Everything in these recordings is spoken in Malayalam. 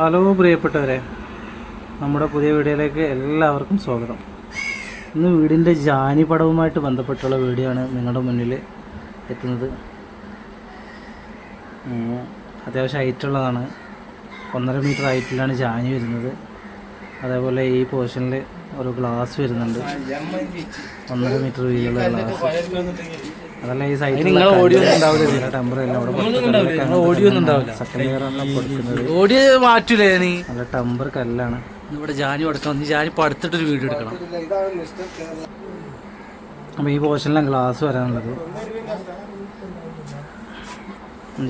ഹലോ പ്രിയപ്പെട്ടവരെ. നമ്മുടെ പുതിയ വീഡിയോയിലേക്ക് എല്ലാവർക്കും സ്വാഗതം. ഇന്ന് വീടിന്റെ ജാനി പടവുമായിട്ട് ബന്ധപ്പെട്ടുള്ള വീഡിയോ ആണ് നിങ്ങളുടെ മുന്നിൽ എത്തുന്നത്. അത്യാവശ്യം ഹൈറ്റുള്ളതാണ് ഒന്നര മീറ്റർ ഹൈറ്റിലാണ് ജാനി വരുന്നത്. അതേപോലെ ഈ പോർഷനിൽ ഒരു ഗ്ലാസ് വരുന്നുണ്ട്. ഒന്നര മീറ്റർ വീതിയുള്ള ഗ്ലാസ്. അതല്ല ഈ സൈഡിൽ ഓഡിയോ ഒന്നും ഉണ്ടാവില്ല. ടെമ്പർ എല്ലാം ഓഡിയോ സെക്കൻഡ് ഇയർ ആണ് കൊടുക്കുന്നത്. ഓഡിയോ മാറ്റൂലേ നീ? നല്ല ടെമ്പർ കല്ലാണ്. ഇവിടെ ജാനി കൊടുക്കണം. ജാനി പടുത്തിട്ടൊരു വീഡിയോ എടുക്കണം. അപ്പോൾ ഈ പോർഷനിലാണ് ഗ്ലാസ് വരാനുള്ളത്.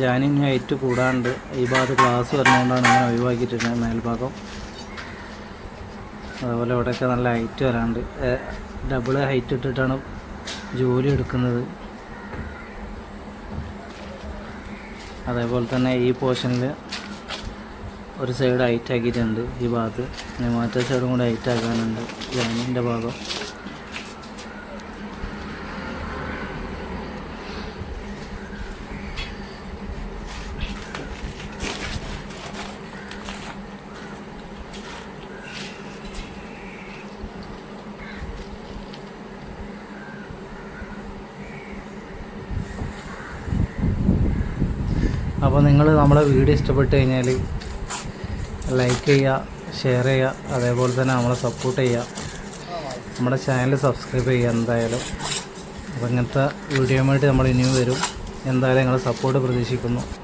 ജാനി ഇനി ഹൈറ്റ് കൂടാണ്ട് ഈ ഭാഗത്ത് ഗ്ലാസ് വരുന്നതുകൊണ്ടാണ് ഞാൻ ഒഴിവാക്കിയിട്ടിരുന്നത് മേൽഭാഗം. അതുപോലെ ഇവിടെയൊക്കെ നല്ല ഹൈറ്റ് വരാണ്ട് ഡബിൾ ഹൈറ്റ് ഇട്ടിട്ടാണ് ജോലി എടുക്കുന്നത്. അതേപോലെ തന്നെ ഈ പോർഷനിൽ ഒരു സൈഡ് ഹൈറ്റ് ആക്കിയിട്ടുണ്ട് ഈ ഭാഗത്ത്. പിന്നെ മറ്റേ സൈഡും കൂടെ ഹൈറ്റ് ആക്കാനുണ്ട്. ജാമിന്റെ ഭാഗം. അപ്പോൾ നിങ്ങൾ നമ്മളെ വീഡിയോ ഇഷ്ടപ്പെട്ട് കഴിഞ്ഞാൽ ലൈക്ക് ചെയ്യുക ഷെയർ ചെയ്യുക അതേപോലെ തന്നെ നമ്മളെ സപ്പോർട്ട് ചെയ്യുക നമ്മുടെ ചാനൽ സബ്സ്ക്രൈബ് ചെയ്യുക എന്തായാലും. അപ്പോൾ ഇങ്ങനത്തെ വീഡിയോയുമായിട്ട് നമ്മൾ ഇനിയും വരും. എന്തായാലും നിങ്ങളെ സപ്പോർട്ട് പ്രതീക്ഷിക്കുന്നു.